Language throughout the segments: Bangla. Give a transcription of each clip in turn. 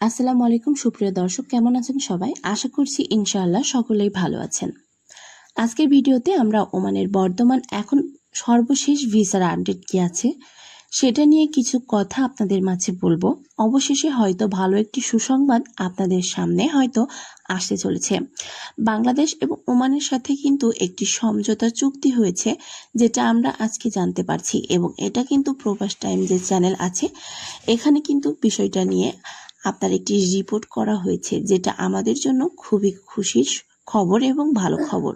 আসসালামু আলাইকুম, সুপ্রিয় দর্শক, কেমন আছেন সবাই? আশা করছি ইনশাআল্লাহ সকলেই ভালো আছেন। আজকের ভিডিওতে আমরা ওমানের বর্তমান এখন সর্বশেষ ভিসার আপডেট কি আছে সেটা নিয়ে কিছু কথা আপনাদের মাঝে বলব। অবশেষে হয়তো ভালো একটি সুসংবাদ আপনাদের সামনে হয়তো আসতে চলেছে। বাংলাদেশ এবং ওমানের সাথে কিন্তু একটি সমঝোতা চুক্তি হয়েছে, যেটা আমরা আজকে জানতে পারছি এবং এটা কিন্তু প্রবাস টাইম যে চ্যানেল আছে। এখানে কিন্তু বিষয়টা নিয়ে আপনার একটি রিপোর্ট করা হয়েছে, যেটা আমাদের জন্য খুবই খুশির খবর এবং ভালো খবর।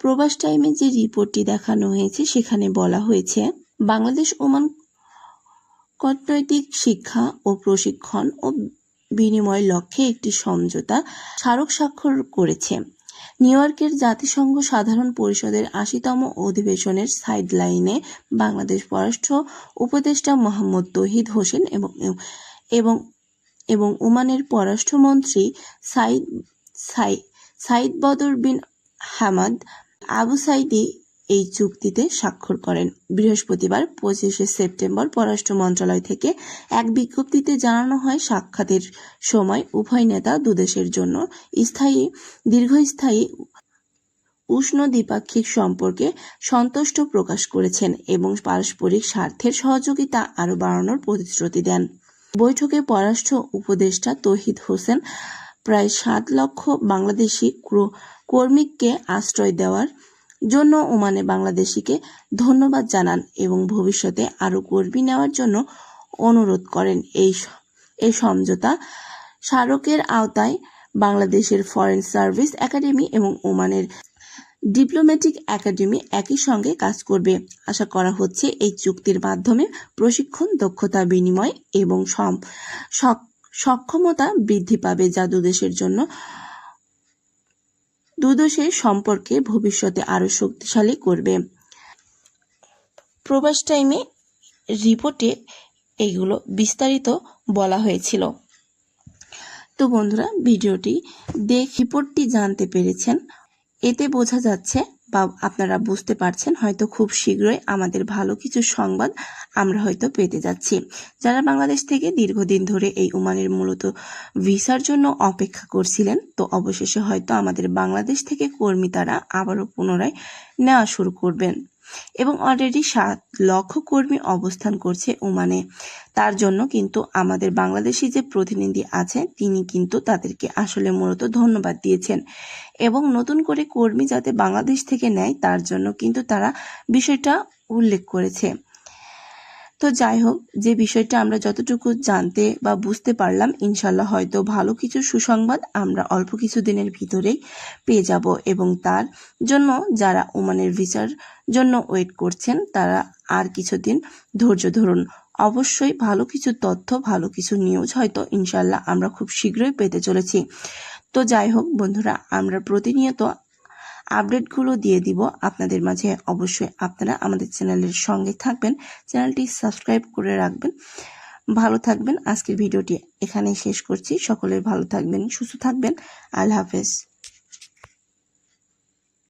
প্রবাস টাইমে যে রিপোর্টটি দেখানো হয়েছে, সেখানে বলা হয়েছে, বাংলাদেশ ওমান কূটনৈতিক শিক্ষা ও প্রশিক্ষণ ও বিনিময় লক্ষ্যে একটি সমঝোতা স্মারক স্বাক্ষর করেছে। নিউ ইয়র্কের জাতিসংঘ সাধারণ পরিষদের আশিতম অধিবেশনের সাইডলাইনে বাংলাদেশ পররাষ্ট্র উপদেষ্টা মোহাম্মদ তহিদ হোসেন এবং এবং এবং ওমানের পররাষ্ট্রমন্ত্রী সাইদ, সাই, Sayyid Badr bin Hamad Abu Saidi এই চুক্তিতে স্বাক্ষর করেন। বৃহস্পতিবার পঁচিশে সেপ্টেম্বর পররাষ্ট্র মন্ত্রণালয় থেকে এক বিজ্ঞপ্তিতে জানানো হয়, সাক্ষাতের সময় উভয় নেতা দুদেশের জন্য স্থায়ী, দীর্ঘস্থায়ী উষ্ণ দ্বিপাক্ষিক সম্পর্কে সন্তুষ্ট প্রকাশ করেছেন এবং পারস্পরিক স্বার্থের সহযোগিতা আরও বাড়ানোর প্রতিশ্রুতি দেন। বৈঠকে পররাষ্ট্র উপদেষ্টা তহিদ হোসেন প্রায় সাত লক্ষ বাংলাদেশি কর্মীকে আশ্রয় দেওয়ার জন্য ওমানে বাংলাদেশিকে ধন্যবাদ জানান এবং ভবিষ্যতে আরও কর্মী নেওয়ার জন্য অনুরোধ করেন। এই এই সমঝোতা স্মারকের আওতায় বাংলাদেশের ফরেন সার্ভিস একাডেমি এবং ওমানের ডিপ্লোম্যাটিক একাডেমি একই সঙ্গে কাজ করবে। আশা করা হচ্ছে এই চুক্তির মাধ্যমে প্রশিক্ষণ, দক্ষতা বিনিময় এবং সক্ষমতা বৃদ্ধি পাবে যা দুদেশের জন্য। দুদেশের সম্পর্কে ভবিষ্যতে আরও শক্তিশালী করবে। প্রবাস টাইমে রিপোর্টে এইগুলো বিস্তারিত বলা হয়েছিল। তো বন্ধুরা, ভিডিওটি দেখ রিপোর্টটি জানতে পেরেছেন। এতে বোঝা যাচ্ছে বা আপনারা বুঝতে পারছেন হয়তো খুব শীঘ্রই আমাদের ভালো কিছু সংবাদ আমরা হয়তো পেতে যাচ্ছি। যারা বাংলাদেশ থেকে দীর্ঘদিন ধরে এই উমানের মূলত ভিসার জন্য অপেক্ষা করছিলেন, তো অবশেষে হয়তো আমাদের বাংলাদেশ থেকে কর্মী তারা আবারও পুনরায় নেওয়া শুরু করবেন। এবং অলরেডি সাত লক্ষ কর্মী অবস্থান করছে ওমানে। তার জন্য কিন্তু আমাদের বাংলাদেশি যে প্রতিনিধি আছে তিনি কিন্তু তাদেরকে আসলে মূলত ধন্যবাদ দিয়েছেন। এবং নতুন করে কর্মী যাতে বাংলাদেশ থেকে নেয়, তার জন্য কিন্তু তারা বিষয়টা উল্লেখ করেছে। তো যাই হোক, যে বিষয়টা আমরা যতটুকু জানতে বা বুঝতে পারলাম ইনশাল্লাহ হয়তো ভালো কিছু সুসংবাদ আমরা অল্প কিছু দিনের ভিতরেই পেয়ে যাব এবং তার জন্য যারা ওমানের ভিসার জন্য ওয়েট করছেন, তারা আর কিছুদিন ধৈর্য ধরুন। অবশ্যই ভালো কিছু তথ্য, ভালো কিছু নিউজ হয়তো ইনশাল্লাহ আমরা খুব শীঘ্রই পেতে চলেছি। তো যাই হোক বন্ধুরা, আমরা প্রতিনিয়ত আপডেটগুলো দিয়ে দিব আপনাদের মাঝে। অবশ্যই আপনারা আমাদের চ্যানেলের সঙ্গে থাকবেন, চ্যানেলটি সাবস্ক্রাইব করে রাখবেন। ভালো থাকবেন। আজকের ভিডিওটি এখানেই শেষ করছি। সকলে ভালো থাকবেন, সুস্থ থাকবেন। আল্লাহ হাফেজ।